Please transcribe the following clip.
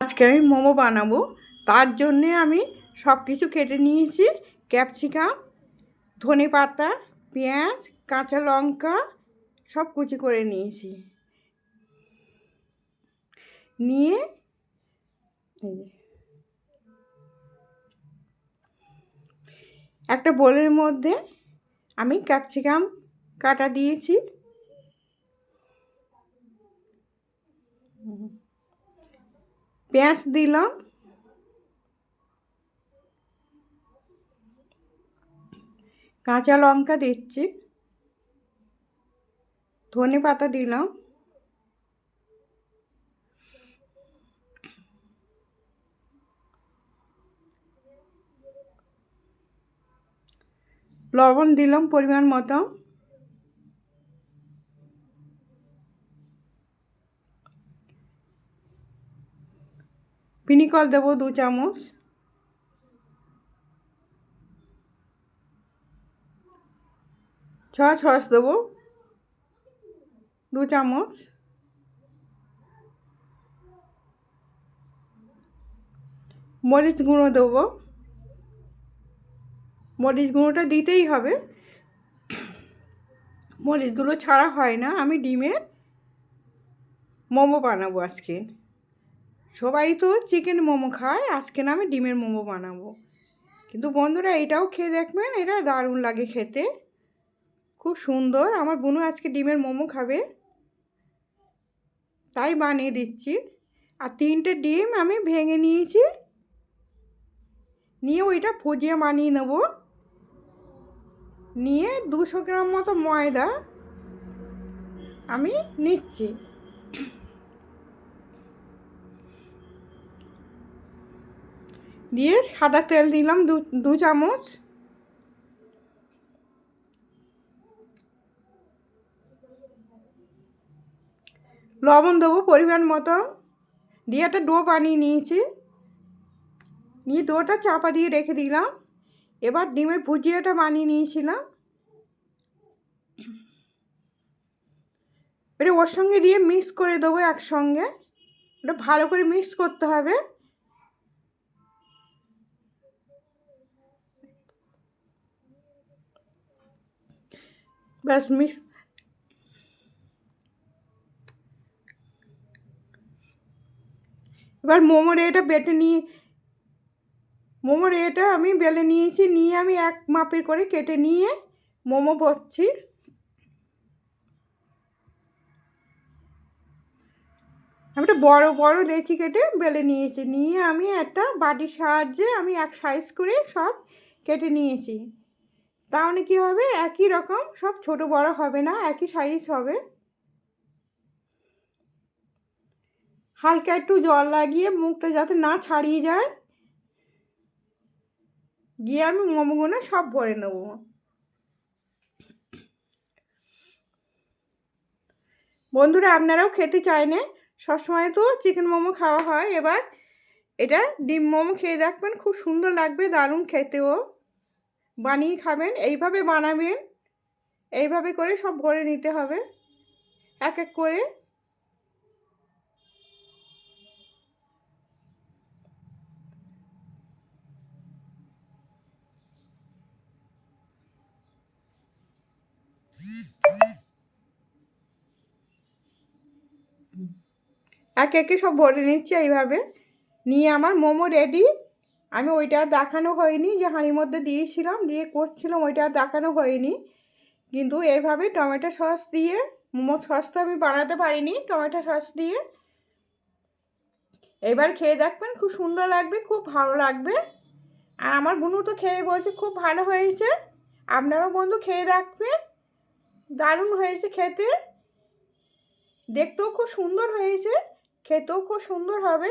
আজকে আমি মোমো বানাবো। তার জন্যে আমি সব কিছু কেটে নিয়েছি। ক্যাপসিকাম, ধনে পাতা, পেঁয়াজ, কাঁচা লঙ্কা সব কুচি করে নিয়েছি। নিয়ে একটা বোলের মধ্যে আমি ক্যাপসিকাম কাটা দিয়েছি। পেঁয়াজ দিলাম। কাঁচা লঙ্কা দিচ্ছি। ধনে পাতা দিলাম। লবণ দিলাম পরিমাণ মতো। পিনিকল দেবো দু চামচ। ছ সস দেবো। দু চামচ। মরিচ গুঁড়ো দেবো। মরিচ গুঁড়োটা দিতেই হবে। মরিচগুলো ছাড়া হয় না। আমি ডিমের মোমো বানাবো আজকে। সবাই তো চিকেন মোমো খায়, আজকে না আমি ডিমের মোমো বানাবো। কিন্তু বন্ধুরা, এটাও খেয়ে দেখবেন, এটা দারুণ লাগে খেতে। খুব সুন্দর, আমার বোনও আজকে ডিমের মোমো খাবে। তাই বানিয়ে দিচ্ছি। আর তিনটে ডিম আমি ভেঙে নিয়েছি। নিয়ে ওইটা ফুজিয়ে বানিয়ে নেব। নিয়ে দুশো গ্রাম মতো ময়দা আমি নিচ্ছি। দিয়ে সাদা তেল দিলাম দু দু চামচ। লবণ দেবো পরিমাণ মতো। দিয়ে একটা ডো বানিয়ে নিয়েছি। নিয়ে ডোটা চাপা দিয়ে রেখে দিলাম। এবার ডিমের ভুজিয়াটা বানিয়ে নিয়েছিলাম। এটা ওর সঙ্গে দিয়ে মিক্স করে দেবো একসঙ্গে। ওটা ভালো করে মিক্স করতে হবে। ব্যাস মিক্স এবার মোমোর এটা বেটে নিয়ে, মোমোর এটা আমি বেলে নিয়েছি, নিয়ে আমি এক মাপের করে কেটে নিয়ে মোমো ভরছি আমি একটা বড় বড় লেচি কেটে বেলে নিয়েছি, নিয়ে আমি একটা বাটির সাহায্যে আমি এক সাইজ করে সব কেটে নিয়েছি। তাহলে কী হবে? একই রকম, সব ছোট বড় হবে না, একই সাইজ হবে। হালকা একটু জল লাগিয়ে মুখটা যাতে না ছাড়িয়ে যায়, গিয়ে আমি মোমোগুলো সব ভরে নেব। বন্ধুরা, আপনারাও খেতে চায় না? সবসময় তো চিকেন মোমো খাওয়া হয়। এবার এটা ডিম মোমো খেয়ে দেখবেন, খুব সুন্দর লাগবে, দারুণ খেতেও। বানিয়ে খাবেন, এইভাবে বানাবেন, এইভাবে করে সব ভরে নিতে হবে। এক এক করে। এক একে সব ভরে নিচ্ছি এইভাবে। নিয়ে আমার মোমো রেডি। আমি ওইটা দেখানো হয়নি, যে হাঁড়ির মধ্যে দিয়েছিলাম, দিয়ে করছিলাম, ওইটা দেখানো হয়নি। কিন্তু এইভাবে টমেটো সস দিয়ে, মোমো সস তো আমি বানাতে পারিনি, টমেটো সস দিয়ে। এবার খেয়ে দেখবেন, খুব সুন্দর লাগবে, খুব ভালো লাগবে। আর আমার বোনু তো খেয়ে বলছে, খুব ভালো হয়েছে। আপনারাও বন্ধু খেয়ে রাখবেন দারুণ হয়েছে খেতে। দেখতেও খুব সুন্দর হয়েছে, খেতেও খুব সুন্দর হবে।